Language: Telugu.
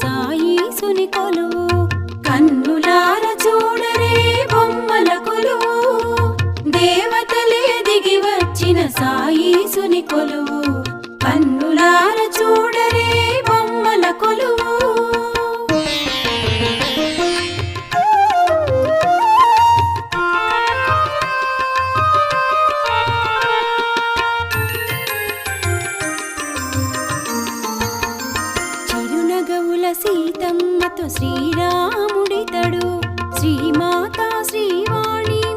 సాయి సుని కొలువు బొమ్మల కొలువు దేవతలే దిగి వచ్చిన సాయి కన్ను సీతమ్మతో శ్రీరాము